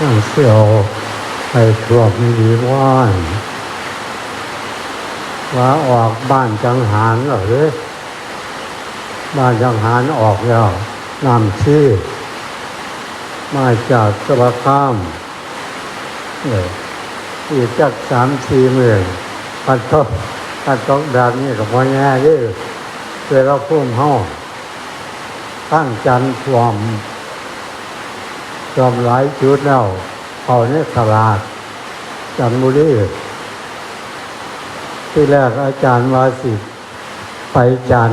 นั่งเสี่ยวไปทวบมีว่านว่าออกบ้านจังหารเหรอเด้อบ้านจังหารออกแล้วนำชื่อ มาจากสระข้ามเลยอีกจักสามสี่หมื่นพันทบพันทบแบบนี้กับพ่อแง่ด้อเวลาพุ่มห้องตั้งจันทร์ท่วม ท่วมหลายจุดแล้วเขาในตลาดจันบุรีที่แรกอาจารย์วาสิไปจัน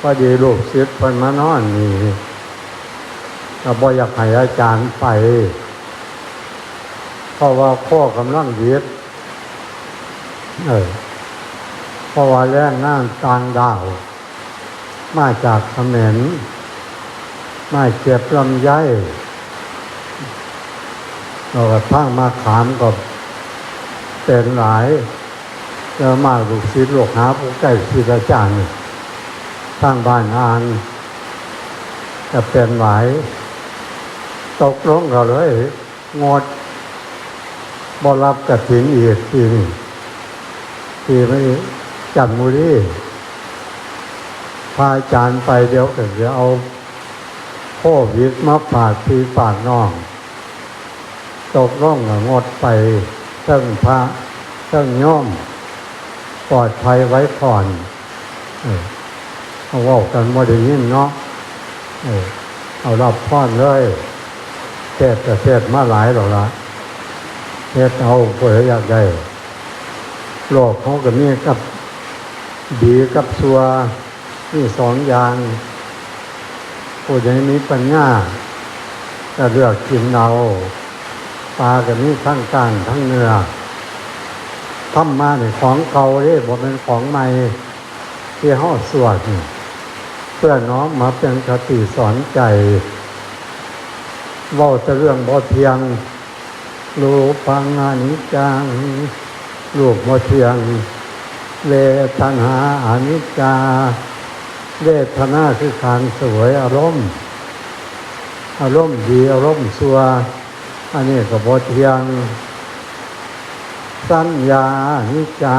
พอดีลูกศิษย์พิ่นมานอนนี่ก็บอยากให้อาจารย์ไป เพราะว่าข้อกำลังเยึดเออเพราะว่าแรงงานต่างดาว มาจากเขมร มาเก็บลำไยเราก็ทั้งมาขามกับเป็นหลายเจอมาลูกศิษย์ลูกหาผู้ใกล้ชิดอาจารย์นี่ทั้งบ้านอ่านจะเป็นหลาย ตกลงก็เลย งดบรับกระถิ่นอีกทีนี่ทีไม่จันทบุรีพาอาจารย์ไปเดี๋ยวก็จะเอา ควิดมาฝากพี่ฝากน้องตกลงก็งดไปเทั้งพระเทั้งย่อมปลอดภัยไว้ก่อนเออเอาว่ากันว่าได้ยินเนาะเอารับพรเลยเทศแต่เทศมาหลายหรอกละเทศเอาเพื่อยากได้โลกเขาก็มีกับดีกับซัวนี่สองอย่าง ผู้ใดมีปัญญาจะเลือกกินเอาปลากับนี้ทั้งกลางทั้งเนื้อทำมาเนี่ยของเก่าเด้บ่เป็นของใหม่ที่ห่อสวดเพื่อน้อมมาเป็นคติสอนใจว่าจะเรื่องบ่เทียงรูปังอานิจจังรูปบ่เทียง เวทนาอนิจจา เวทนาคือการสวยอารมณ์ อารมณ์ดีอารมณ์สัวอันนี้ก็บ่เทียง สัญญานิจา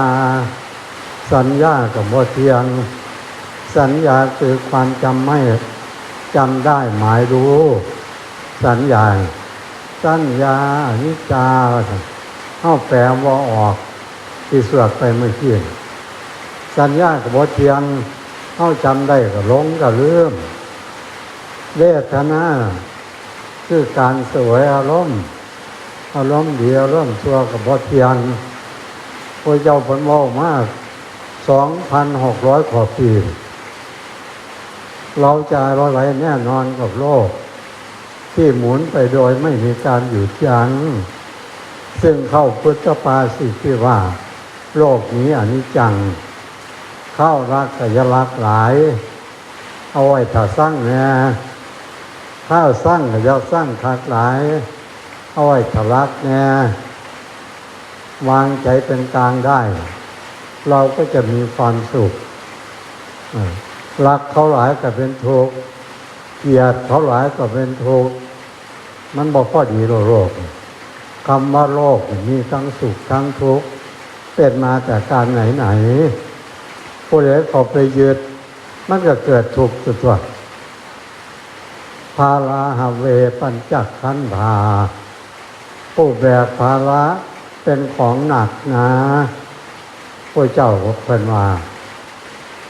สัญญากับบ่เทียง สัญญาคือความจำไม่จำได้หมายรู้ สัญญา สัญญานิจาเข้าแปลว่าออกที่สวดไปเมื่อกี้สัญญากับบ่เทียง เข้าจำได้ก็หลงก็ลืมเวทนาคือการสวยอารมณ์อารมณ์เดีอารมณ์ชั่วกับบ่เทียงพระเจ้าผลว่ามากสองพันหกร้อยกว่าปี เราจะเราไหลแน่นอนกับโลก ที่หมุนไปโดยไม่มีการหยุดยัง้งซึ่งเข้าพุทธปาสิที่ว่า โลกนี้อนิจจัง ข้าวรักกัยรักหลาย เอาไว้ถ้าสร้างแน่ข้าวสร้างกัยสร้างคักหลาย เอาไว้ถ้ารักแน่วางใจเป็นกลางได้ เราก็จะมีความสุขรักเขาหลายก็เป็นทุกข์เกลียดเขาหลายก็เป็นทุกข์มันบอกพอดีโลกโลกคำว่าโลกมีทั้งสุขทั้งทุกข์เป็นมาจากการไหนไหน ผู้ใดเขาไปยึดมันก็เกิดทุกข์ตัวภาราหาเวปัญจักขันธาผู้แบกภาระเป็นของหนักนะพระเจ้าเป็นว่า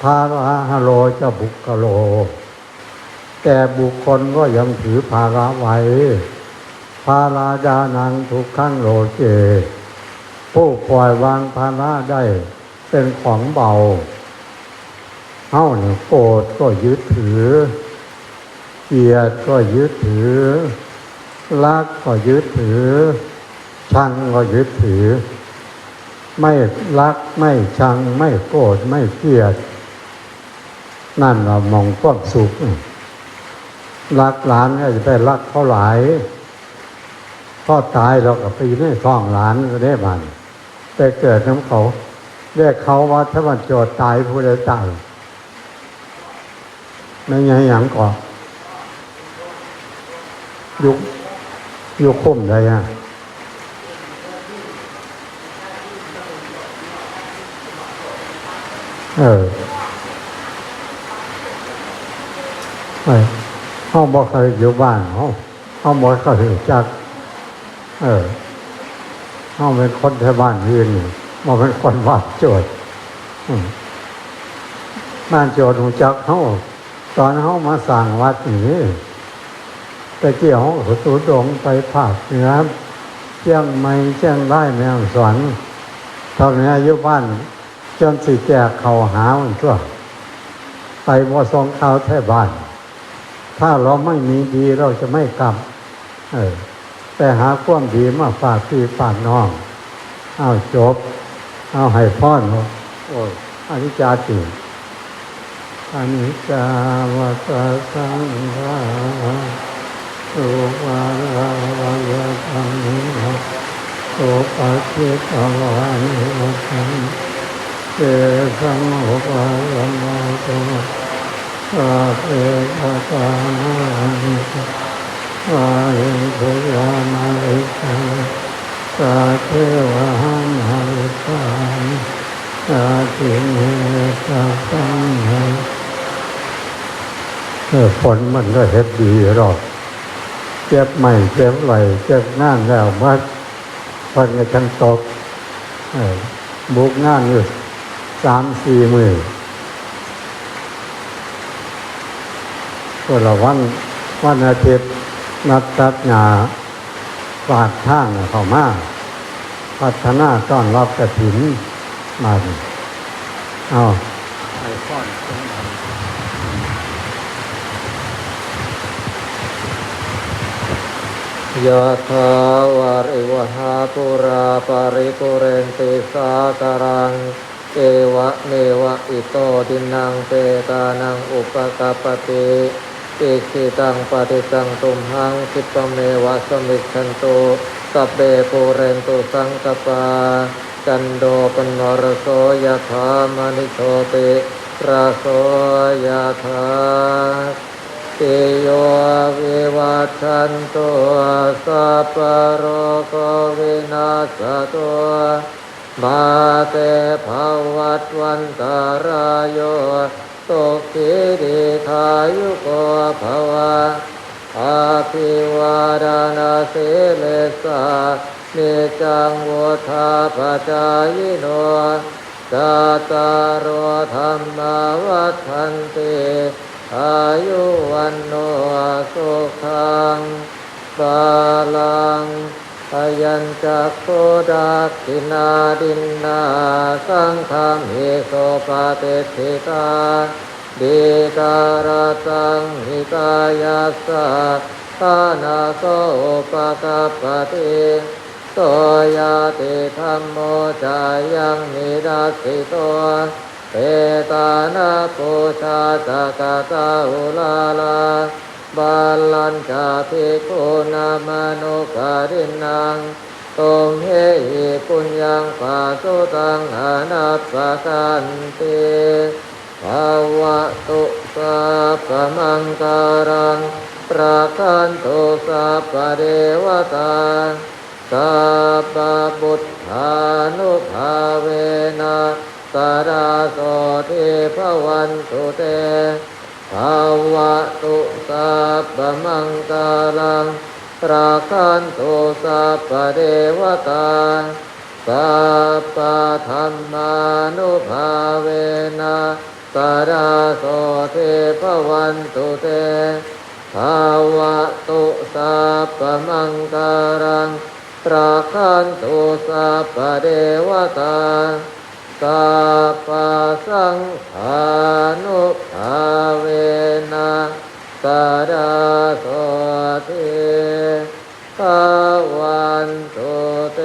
ภาราฮโลจะบุกโล แต่บุคคลก็ยังถือภาระไว้ ภาราดานังทุกขั้งโลเจ ผู้ปล่อยวางภาระได้เป็นของเบา เฮ้าเนี่ยโกรธก็ยึดถือ เกลียดก็ยึดถือ รักก็ยึดถือ ชังก็ยึดถือ ไม่รักไม่ชัง ไม่โกรธไม่เกลียด นั่นเรามองความสุข รักหลานก็จะไปรักเขาหลายพ่อตายเราก็ไปอยู่ในท้องหลานก็ได้บันไปเกิดน้ำเขาเรียกเขาว่าถ้ามันโจทย์ตายผู้ใดตาย ไม่ไงอย่างก่อนยุคอยู่คุ้มเลยอะเออไม่ห้องบ่เคยอยู่บ้านห้องห้องบ่เคยรู้จักเออห้องเป็นคนแถวบ้านยืนนี่บ่เป็นคนวัดโจทย์อืมบ้านโจทย์รู้จักเขา ตอนเขามาสั่งวัดนี้แต่เกียวเขาสูดงไปภาคเหนือเชียงใหม่เชียงรายแม่ฮ่องสอนตอนนี้อายุบ้านจนสิแจกเขาหามันทั่วไปบ่สองเขาแท่บ้าน ถ้าเราไม่มีดีเราจะไม่กลับ เออ แต่หาความดีมาฝากพี่ฝากน้อง เอาจบ เอาให้พ่อนโอ้ยอนิจจาติ อนิจจาวตสังขาสุวาลาวยธรรมิโนโอปัจจิตวานิสังเตสังโอปาลโมโตอาเปตตานานิวาเิพุยานาลิสังสาเทวานหาลิสานสาธิเมตาสังเฮ เออฝนมันก็เฮ็ดดีหรอกเจ็บใหม่เจ็บไหลเจ็บงานแล้วมัดฝนก็จังตกบุกงานอยู่สามสี่มือก็ละวันวันอาทิตย์นัดตัดหญ้าฝากทางเข้ามาพัฒนาต้อนรับกระถินมาเอาไอ้ข้อน ยะถาวาริวหาปุราปาริปุเรนติสาตารัง เอวะเมวะอิโตดินังเปตานังอุปกาปติอิสิตังปฏิสังตุมหังคิปเมวะสมิชันโตสัพเบปุเรนตุสังกปาจันโดปนรโสยะถามณิโชติราโสยะถา ติโยวิวัชชันตุสัพพะโรโควินาศตุมาเตภวัตวันตารายโยตุกิริทายุโกภวะอาภิวาดานาสิเลสานิจังวุธาปจายโนจาตารโธรรมวัฏันติ อายุวันโนสุขังบาลังอายัญจักโคดาคินาดินนาสังฆามิโสปาเตติตาดีตารตังหิตายัสะทานาโสปะกปปติโตยาติธรรมโมจายังนิดัสสิโต เปตานาปูชาตากาตาอุลาลาบาลัญจาภิกุนามนุการินังตุมเหหิปุญญังปาสุตังอนัปกันติภาวะตุสัพพมังการังประกันตุสัพพเดวตาสัพพะบุตธานุภาเวนะ สราโสทิภวันตุเตภาวะตุสัพพมังกาลังราคันตุสัพพเดวตาสัพพธรรมานุภาเวนะสราโสเทภวันตุเตภาวะตุสัพพมังกาลังราคันตุสัพพเดวตา สัพพสังหานุภาเวนะสาดาโสเทภวันโตเต